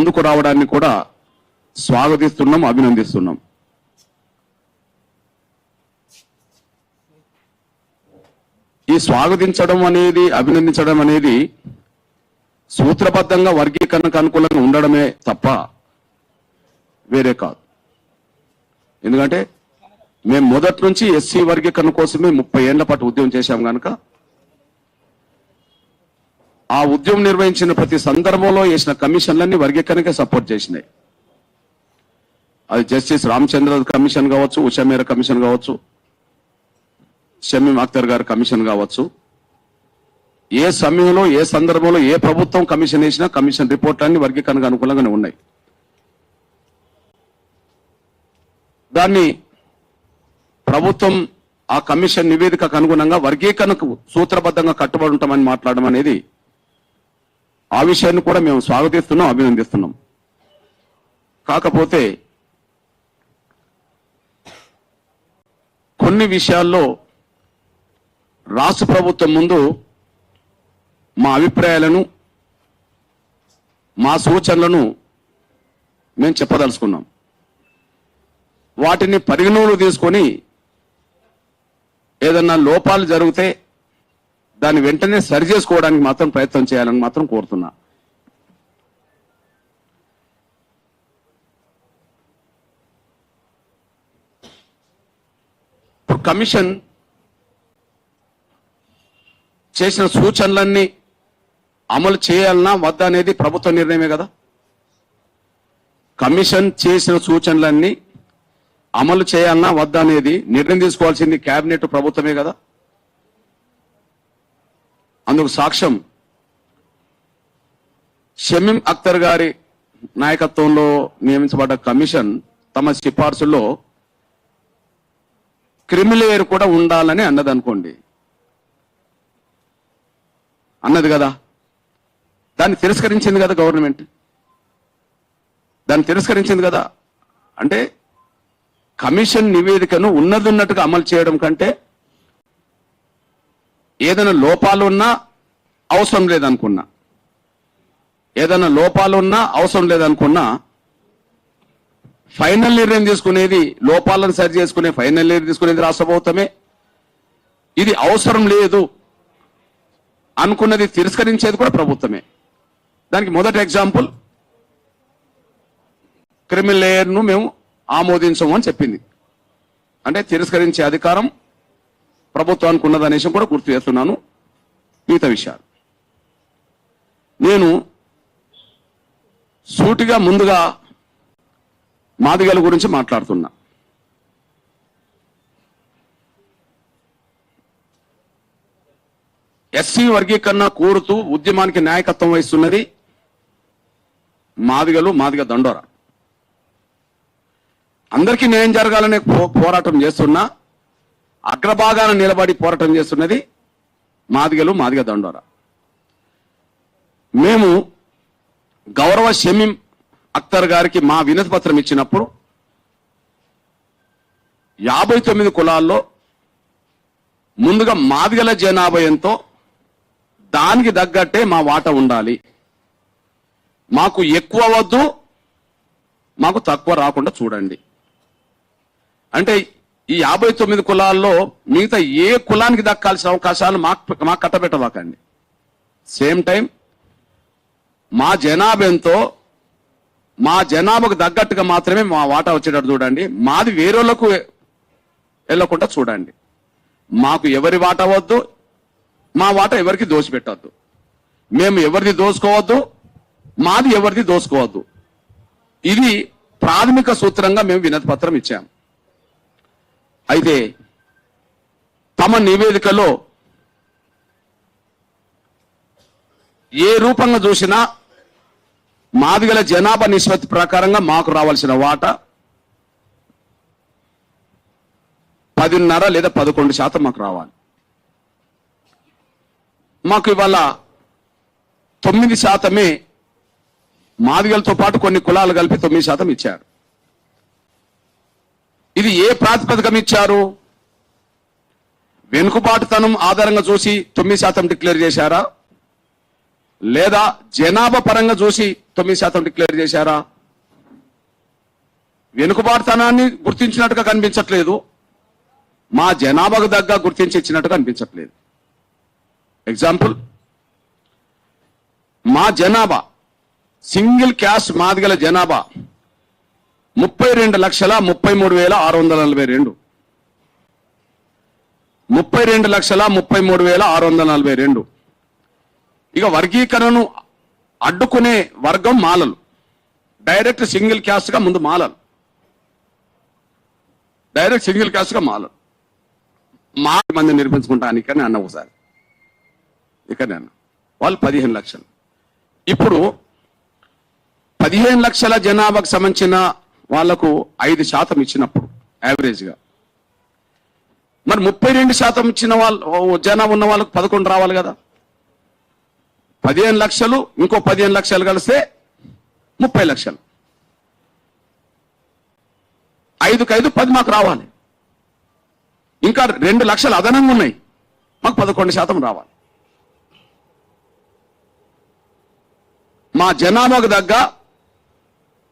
ముందుకు రావడాన్ని కూడా స్వాగతిస్తున్నాం అభినందిస్తున్నాం. ఈ స్వాగతించడం అనేది అభినందించడం అనేది సూత్రబద్ధంగా వర్గీకరణకు అనుకూలంగా ఉండడమే తప్ప వేరే కాదు. ఎందుకంటే మేము మొదటి నుంచి ఎస్సీ వర్గీకరణ కోసమే ముప్పై ఏళ్ళ పాటు ఉద్యమం చేశాం కనుక ఆ ఉద్యమం నిర్వహించిన ప్రతి సందర్భంలో వేసిన కమిషన్లన్నీ వర్గీకరణకే సపోర్ట్ చేసినాయి. అది జస్టిస్ రామచంద్ర కమిషన్ కావచ్చు ఉషమేర కమిషన్ కావచ్చు షమీం అఖ్తర్ గారి కమిషన్ కావచ్చు. ఏ సమయంలో ఏ సందర్భంలో ఏ ప్రభుత్వం కమిషన్ వేసినా కమిషన్ రిపోర్ట్లన్నీ వర్గీకరణకు అనుకూలంగానే ఉన్నాయి. దాన్ని ప్రభుత్వం ఆ కమిషన్ నివేదికకు అనుగుణంగా వర్గీకరణకు సూత్రబద్ధంగా కట్టుబడి ఉంటామని మాట్లాడడం అనేది ఆ విషయాన్ని కూడా మేము స్వాగతిస్తున్నాం అభినందిస్తున్నాం. కాకపోతే కొన్ని విషయాల్లో రాష్ట్ర ప్రభుత్వం ముందు మా అభిప్రాయాలను మా సూచనలను మేము చెప్పదలుచుకున్నాం. వాటిని పరిగణలో తీసుకొని ఏదన్నా లోపాలు జరిగితే దాన్ని వెంటనే సరి చేసుకోవడానికి మాత్రం ప్రయత్నం చేయాలని మాత్రం కోరుతున్నా. ఇప్పుడు కమిషన్ చేసిన సూచనలన్నీ అమలు చేయాలన్నా వద్దా అనేది ప్రభుత్వ నిర్ణయమే కదా? కమిషన్ చేసిన సూచనలన్నీ అమలు చేయాలన్నా వద్దా అనేది నిర్ణయం తీసుకోవాల్సింది కేబినెట్ ప్రభుత్వమే కదా? అందుకు సాక్ష్యం షమీం అఖ్తర్ గారి నాయకత్వంలో నియమించబడ్డ కమిషన్ తమ సిఫార్సుల్లో క్రిమిలేయర్ కూడా ఉండాలని అన్నది అనుకోండి. అన్నది కదా. దాన్ని తిరస్కరించింది కదా గవర్నమెంట్. దాన్ని తిరస్కరించింది కదా. అంటే కమిషన్ నివేదికను ఉన్నది ఉన్నట్టుగా అమలు చేయడం కంటే ఏదైనా లోపాలు ఉన్నా అవసరం లేదనుకున్నా. ఏదైనా లోపాలు ఉన్నా అవసరం లేదనుకున్నా ఫైనల్ నిర్ణయం తీసుకునేది లోపాలను సరి చేసుకునే ఫైనల్ నిర్ణయం తీసుకునేది రాష్ట్ర ప్రభుత్వమే. ఇది అవసరం లేదు అనుకున్నది తిరస్కరించేది కూడా ప్రభుత్వమే. దానికి మొదటి ఎగ్జాంపుల్ క్రిమినల్ లేయర్ను మేము ఆమోదించము అని చెప్పింది. అంటే తిరస్కరించే అధికారం ప్రభుత్వానికి ఉన్నదనే విషయం కూడా గుర్తు చేస్తున్నాను. మిగతా విషయాలు. నేను సూటిగా ముందుగా మాదిగల గురించి మాట్లాడుతున్నా. ఎస్సీ వర్గీకరణ కోరుతూ ఉద్యమానికి నాయకత్వం వహిస్తున్నది మాదిగలు మాదిగ దండోర. అందరికీ న్యాయం జరగాలనే పో- పోరాటం చేస్తున్నా. అగ్రభాగాన నిలబడి పోరాటం చేస్తున్నది మాదిగలు మాదిగ దండోర. మేము గౌరవ షమీం అఖ్తర్ గారికి మా వినతి పత్రం ఇచ్చినప్పుడు యాభై తొమ్మిది కులాల్లో ముందుగా మాదిగల జనాభా ఎంతో దానికి తగ్గట్టే మా వాటా ఉండాలి. మాకు ఎక్కువ వద్దు మాకు తక్కువ రాకుండా చూడండి. అంటే ఈ యాభై తొమ్మిది కులాల్లో మిగతా ఏ కులానికి దక్కాల్సిన అవకాశాలు మాకు మాకు కట్టబెట్టవాకండి సేమ్ టైం మా జనాభా ఎంతో మా జనాభాకు తగ్గట్టుగా మాత్రమే మా వాటా వచ్చేటట్టు చూడండి. మాది వేరేళ్ళకు వెళ్ళకుండా చూడండి. మాకు ఎవరి వాటా వద్దు మా వాటా ఎవరికి దోసిపెట్టద్దు మేము ఎవరిది దోసుకోవద్దు మాది ఎవరిది దోసుకోవద్దు. ఇది ప్రాథమిక సూత్రంగా మేము వినతి పత్రం ఇచ్చాం అయితే తమ నివేదికలో ఏ రూపంగా చూసినా మాదిగల జనాభా నిష్పత్తి ప్రకారంగా మాకు రావాల్సిన వాటా పదిన్నర లేదా పదకొండు శాతం మాకు రావాలి. మాకు ఇవాళ తొమ్మిది శాతమే మాదిగలతో పాటు కొన్ని కులాలు కలిపి తొమ్మిది శాతం ఇచ్చారు. ఇది ఏ ప్రాతిపదికం ఇచ్చారు? వెనుకబాటుతనం ఆధారంగా చూసి తొమ్మిది శాతం డిక్లేర్ చేశారా? లేదా జనాభా పరంగా చూసి తొమ్మిది శాతం డిక్లేర్ చేశారా? వెనుకబాటుతనాన్ని గుర్తించినట్టుగా కనిపించట్లేదు. మా జనాభాకు దగ్గర గుర్తించి ఇచ్చినట్టుగా అనిపించట్లేదు ఎగ్జాంపుల్ మా జనాభా సింగిల్ క్యాస్ట్ మాదిగల జనాభా ముప్పై రెండు లక్షల ముప్పై మూడు వేల ఆరు వందల నలభై రెండు. ముప్పై రెండు లక్షల ముప్పై మూడు వేల ఆరు వందల నలభై రెండు. ఇక వర్గీకరణను అడ్డుకునే వర్గం మాలలు. డైరెక్ట్ సింగిల్ క్యాస్ట్గా ముందు మాలలు. డైరెక్ట్ సింగిల్ క్యాస్ట్గా మాలలు. మా మంది నిర్మించుకుంటాను ఇక్కడనే అన్న ఒకసారి. ఇక్కడనే అన్న. వాళ్ళు పదిహేను లక్షలు. ఇప్పుడు పదిహేను లక్షల జనాభాకు సంబంధించిన వాళ్ళకు ఐదు శాతం ఇచ్చినప్పుడు యావరేజ్గా మరి ముప్పై రెండు శాతం ఇచ్చిన వాళ్ళు జనాభా ఉన్న వాళ్ళకు పదకొండు రావాలి కదా. పదిహేను లక్షలు ఇంకో పదిహేను లక్షలు కలిస్తే ముప్పై లక్షలు. ఐదుకు ఐదు పది మాకు రావాలి. ఇంకా రెండు లక్షలు అదనంగా ఉన్నాయి. మాకు పదకొండు శాతం రావాలి. మా జనాభాకు దగ్గర